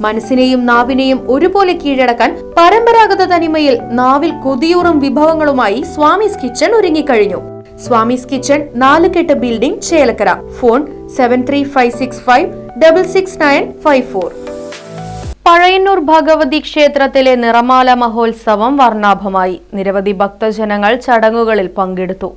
മനസ്സിനെയും നാവിനെയും ഒരുപോലെ കീഴടക്കാൻ പരമ്പരാഗത തനിമയിൽ നാവിൽ കൊതിയൂറും വിഭവങ്ങളുമായി സ്വാമിസ് കിച്ചൺ ഒരുങ്ങിക്കഴിഞ്ഞു. Swamis kitchen Nalukettu building Chelakkara. Phone seven three five six five double six nine five four Pazhayannur Bhagavathi ക്ഷേത്രത്തിലെ നിറമാല മഹോത്സവം വർണാഭമായി. നിരവധി ഭക്തജനങ്ങൾ ചടങ്ങുകളിൽ പങ്കെടുത്തു.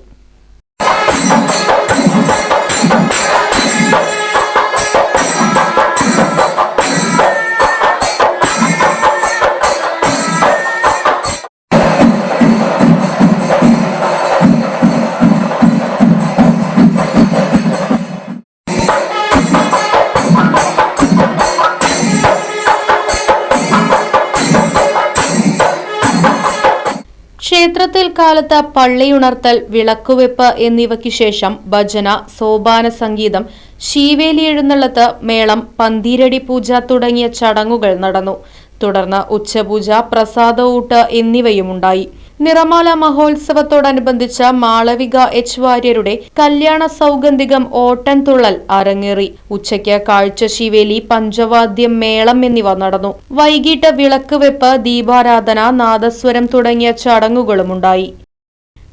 ക്ഷേത്രത്തിൽ കാലത്ത് പള്ളിയുണർത്തൽ വിളക്കുവെപ്പ് എന്നിവയ്ക്ക് ശേഷം ഭജന സോപാന സംഗീതം ശീവേലി എഴുന്നള്ളത്ത് മേളം പന്തീരടി പൂജ തുടങ്ങിയ ചടങ്ങുകൾ നടന്നു. തുടർന്ന് ഉച്ചപൂജ പ്രസാദ ഊട്ട് എന്നിവയുമുണ്ടായി. നിറമാല മഹോത്സവത്തോടനുബന്ധിച്ച മാളവിക എച്ച് വാര്യരുടെ കല്യാണ സൗഗന്ധികം ഓട്ടൻതുള്ളൽ അരങ്ങേറി. ഉച്ചയ്ക്ക് കാഴ്ച ശിവേലി പഞ്ചവാദ്യം മേളം എന്നിവ നടന്നു. വൈകിട്ട് വിളക്ക് വെപ്പ് ദീപാരാധന നാദസ്വരം തുടങ്ങിയ ചടങ്ങുകളുമുണ്ടായി.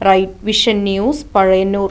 Right Vision News Pazhayannur.